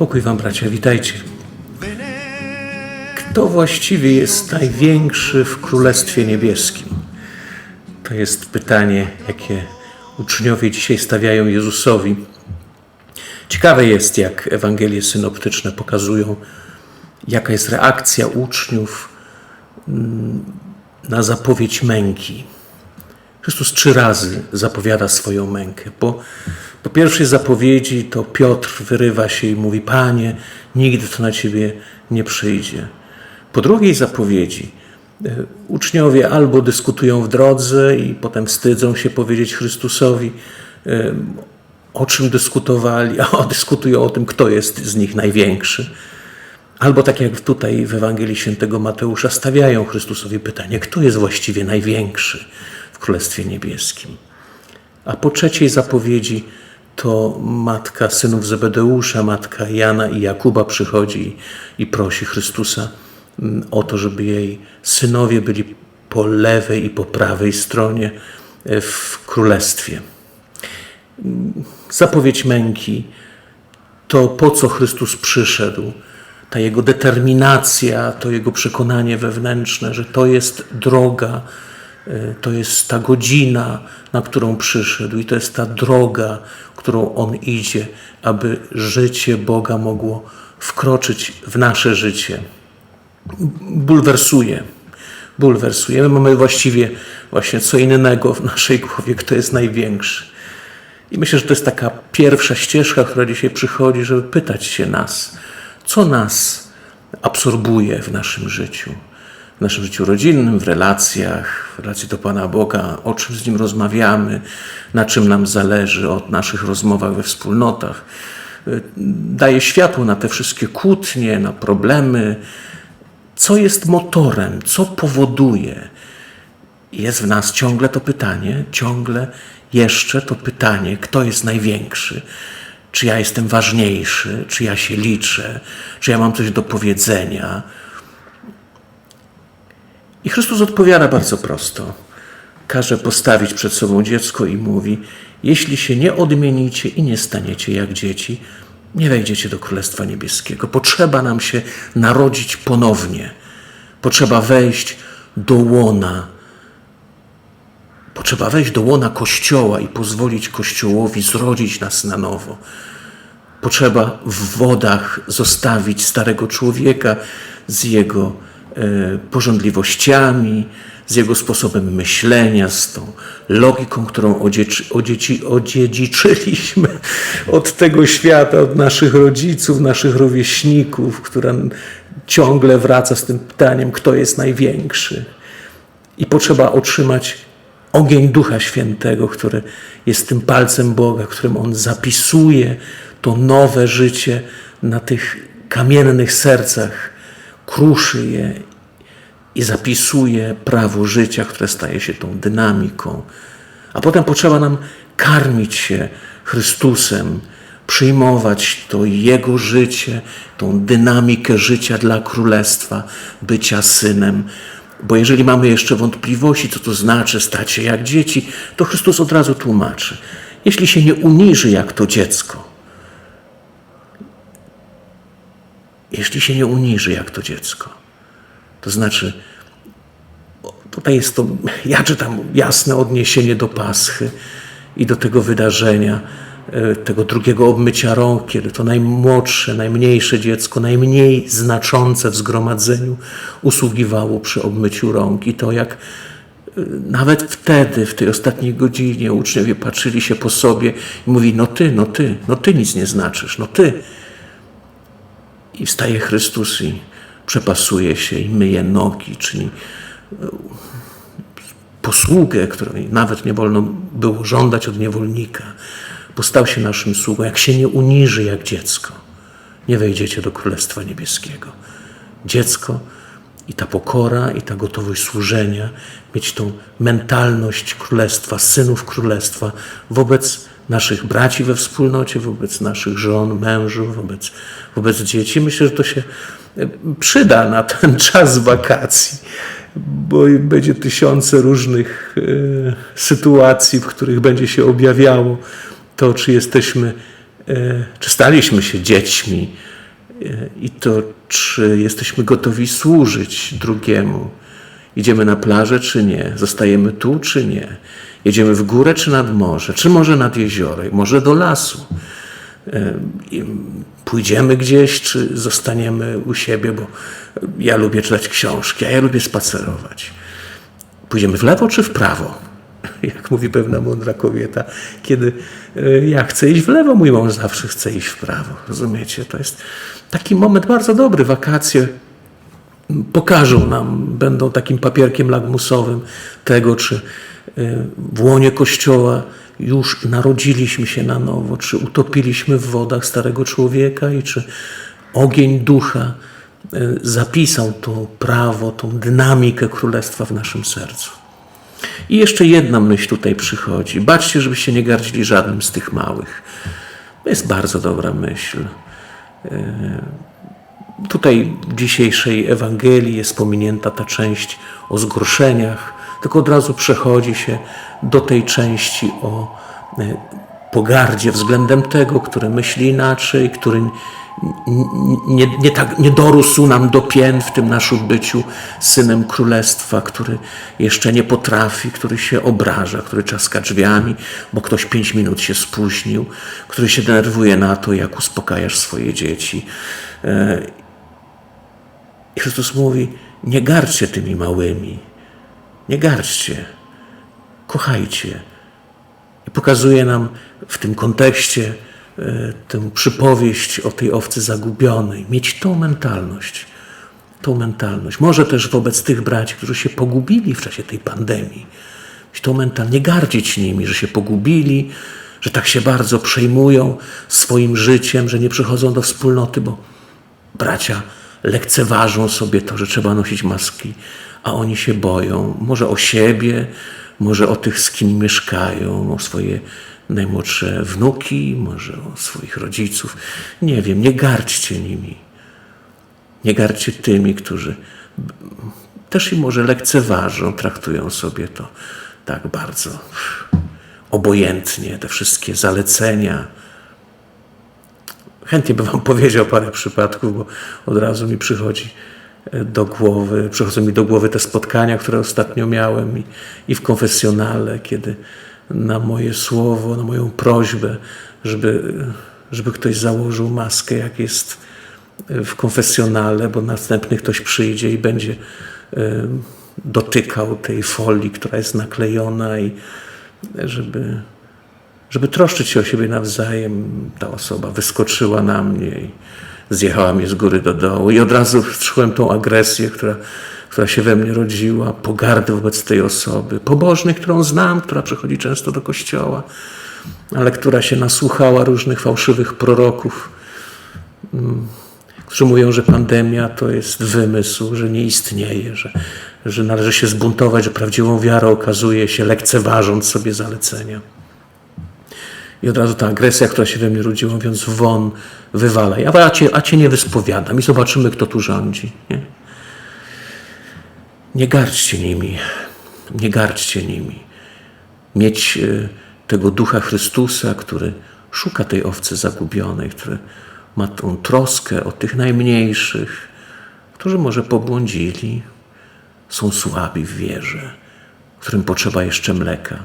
Pokój Wam, bracia, witajcie. Kto właściwie jest największy w Królestwie Niebieskim? To jest pytanie, jakie uczniowie dzisiaj stawiają Jezusowi. Ciekawe jest, jak Ewangelie synoptyczne pokazują, jaka jest reakcja uczniów mm, na zapowiedź męki. Chrystus trzy razy zapowiada swoją mękę. Po, po pierwszej zapowiedzi to Piotr wyrywa się i mówi: Panie, nigdy to na ciebie nie przyjdzie. Po drugiej zapowiedzi e, uczniowie albo dyskutują w drodze i potem wstydzą się powiedzieć Chrystusowi, e, o czym dyskutowali, a dyskutują o tym, kto jest z nich największy. Albo tak jak tutaj w Ewangelii Świętego Mateusza stawiają Chrystusowi pytanie, kto jest właściwie największy w Królestwie Niebieskim. A po trzeciej zapowiedzi to matka synów Zebedeusza, matka Jana i Jakuba przychodzi i, prosi Chrystusa o to, żeby jej synowie byli po lewej i po prawej stronie e, w królestwie. Zapowiedź męki to po co Chrystus przyszedł, ta jego determinacja, to jego przekonanie wewnętrzne, że to jest droga, y, to jest ta godzina, na którą przyszedł, i to jest ta droga, którą on idzie, aby życie Boga mogło wkroczyć w nasze życie. Bulwersuje. Bulwersuje. My mamy właściwie właśnie co innego w naszej głowie, kto jest największy. I myślę, że to jest taka pierwsza ścieżka, która dzisiaj przychodzi, żeby pytać się nas, co nas absorbuje w naszym życiu, w naszym życiu rodzinnym, w relacjach, w relacji do Pana Boga, o czym z Nim rozmawiamy, na czym nam zależy, o naszych rozmowach we wspólnotach. Daje światło na te wszystkie kłótnie, na problemy. Co jest motorem, co powoduje, jest w nas ciągle to pytanie, ciągle jeszcze to pytanie, kto jest największy, czy ja jestem ważniejszy, czy ja się liczę, czy ja mam coś do powiedzenia. I Chrystus odpowiada bardzo prosto. Każe postawić przed sobą dziecko i mówi: Jeśli się nie odmienicie i nie staniecie jak dzieci, nie wejdziecie do Królestwa Niebieskiego. Potrzeba nam się narodzić ponownie. Potrzeba wejść do łona Potrzeba wejść do łona Kościoła i pozwolić Kościołowi zrodzić nas na nowo. Potrzeba w wodach zostawić starego człowieka z jego e, porządliwościami, z jego sposobem myślenia, z tą logiką, którą odzieci, odzieci, odziedziczyliśmy od tego świata, od naszych rodziców, naszych rówieśników, która ciągle wraca z tym pytaniem, kto jest największy. I potrzeba otrzymać ogień Ducha Świętego, który jest tym palcem Boga, którym On zapisuje to nowe życie na tych kamiennych sercach, kruszy je i zapisuje prawo życia, które staje się tą dynamiką. A potem potrzeba nam karmić się Chrystusem, przyjmować to Jego życie, tą dynamikę życia dla Królestwa, bycia synem. Bo jeżeli mamy jeszcze wątpliwości, co to znaczy stać się jak dzieci, to Chrystus od razu tłumaczy. Jeśli się nie uniży jak to dziecko, jeśli się nie uniży jak to dziecko, to znaczy, tutaj jest to, ja czytam jasne odniesienie do Paschy i do tego wydarzenia, e, tego drugiego obmycia rąk, kiedy to najmłodsze, najmniejsze dziecko, najmniej znaczące w zgromadzeniu usługiwało przy obmyciu rąk. I to jak e, nawet wtedy, w tej ostatniej godzinie, uczniowie patrzyli się po sobie i mówi: No ty, no ty, no ty nic nie znaczysz, no ty. I wstaje Chrystus i przepasuje się i myje nogi, czyli posługę, której nawet nie wolno było żądać od niewolnika, bo stał się naszym sługą. Jak się nie uniży jak dziecko, nie wejdziecie do Królestwa Niebieskiego. Dziecko i ta pokora, i ta gotowość służenia, mieć tą mentalność królestwa, synów królestwa wobec naszych braci we wspólnocie, wobec naszych żon, mężów, wobec, wobec dzieci. Myślę, że to się e, przyda na ten czas wakacji, bo będzie tysiące różnych e, sytuacji, w których będzie się objawiało to, czy jesteśmy, e, czy staliśmy się dziećmi, i to, czy jesteśmy gotowi służyć drugiemu. Idziemy na plażę, czy nie? Zostajemy tu, czy nie? Jedziemy w górę, czy nad morze? Czy może nad jezioro? Może do lasu? Pójdziemy gdzieś, czy zostaniemy u siebie, bo ja lubię czytać książki, a ja lubię spacerować. Pójdziemy w lewo, czy w prawo? Jak mówi pewna mądra kobieta, kiedy e, ja chcę iść w lewo, mój mąż zawsze chce iść w prawo. Rozumiecie? To jest taki moment bardzo dobry. Wakacje pokażą nam, będą takim papierkiem lakmusowym tego, czy e, w łonie Kościoła już narodziliśmy się na nowo, czy utopiliśmy w wodach starego człowieka i czy ogień ducha e, zapisał to prawo, tą dynamikę królestwa w naszym sercu. I jeszcze jedna myśl tutaj przychodzi. Baczcie, żebyście nie gardzili żadnym z tych małych. To jest bardzo dobra myśl. E, Tutaj w dzisiejszej Ewangelii jest pominięta ta część o zgorszeniach, tylko od razu przechodzi się do tej części o e, pogardzie względem tego, który myśli inaczej, który nie, nie, tak, nie dorósł nam do pięt w tym naszym byciu synem królestwa, który jeszcze nie potrafi, który się obraża, który czaska drzwiami, bo ktoś pięć minut się spóźnił, który się denerwuje na to, jak uspokajasz swoje dzieci. E, Chrystus mówi: Nie gardźcie tymi małymi, nie gardźcie, kochajcie. I pokazuje nam w tym kontekście e, tę przypowieść o tej owcy zagubionej. Mieć tą mentalność, tą mentalność. Może też wobec tych braci, którzy się pogubili w czasie tej pandemii. Mieć tą mentalność, nie gardzić nimi, że się pogubili, że tak się bardzo przejmują swoim życiem, że nie przychodzą do wspólnoty, bo bracia lekceważą sobie to, że trzeba nosić maski, a oni się boją. Może o siebie, może o tych, z kim mieszkają, o swoje najmłodsze wnuki, może o swoich rodziców. Nie wiem, nie gardźcie nimi. Nie gardźcie tymi, którzy też i może lekceważą, traktują sobie to tak bardzo obojętnie, te wszystkie zalecenia, Chętnie bym Wam powiedział parę przypadków, bo od razu mi przychodzi do głowy, przychodzą mi do głowy te spotkania, które ostatnio miałem i, i w konfesjonale, kiedy na moje słowo, na moją prośbę, żeby, żeby ktoś założył maskę, jak jest w konfesjonale, bo następny ktoś przyjdzie i będzie e, dotykał tej folii, która jest naklejona i żeby żeby troszczyć się o siebie nawzajem, ta osoba wyskoczyła na mnie i zjechała mnie z góry do dołu. I od razu czułem tą agresję, która, która się we mnie rodziła, pogardę wobec tej osoby, pobożnej, którą znam, która przychodzi często do kościoła, ale która się nasłuchała różnych fałszywych proroków, mm, którzy mówią, że pandemia to jest wymysł, że nie istnieje, że, że należy się zbuntować, że prawdziwą wiarę okazuje się lekceważąc sobie zalecenia. I od razu ta agresja, która się we mnie rodzi, mówiąc won, wywalaj. A, cię, a cię nie wyspowiadam i zobaczymy, kto tu rządzi. Nie, nie nimi. Nie gardźcie nimi. Mieć e, tego ducha Chrystusa, który szuka tej owcy zagubionej, który ma tą troskę o tych najmniejszych, którzy może pobłądzili, są słabi w wierze, którym potrzeba jeszcze mleka.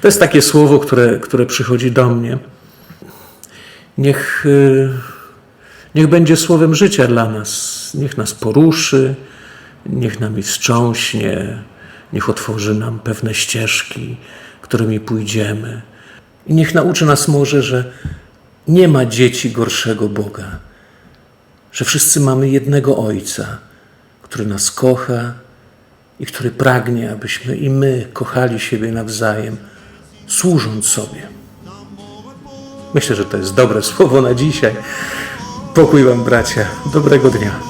To jest takie słowo, które, które przychodzi do mnie. Niech, y, niech będzie słowem życia dla nas. Niech nas poruszy, niech nami wstrząśnie, niech otworzy nam pewne ścieżki, którymi pójdziemy. I niech nauczy nas może, że nie ma dzieci gorszego Boga, że wszyscy mamy jednego Ojca, który nas kocha, i który pragnie, abyśmy i my kochali siebie nawzajem, służąc sobie. Myślę, że to jest dobre słowo na dzisiaj. Pokój Wam, bracia. Dobrego dnia.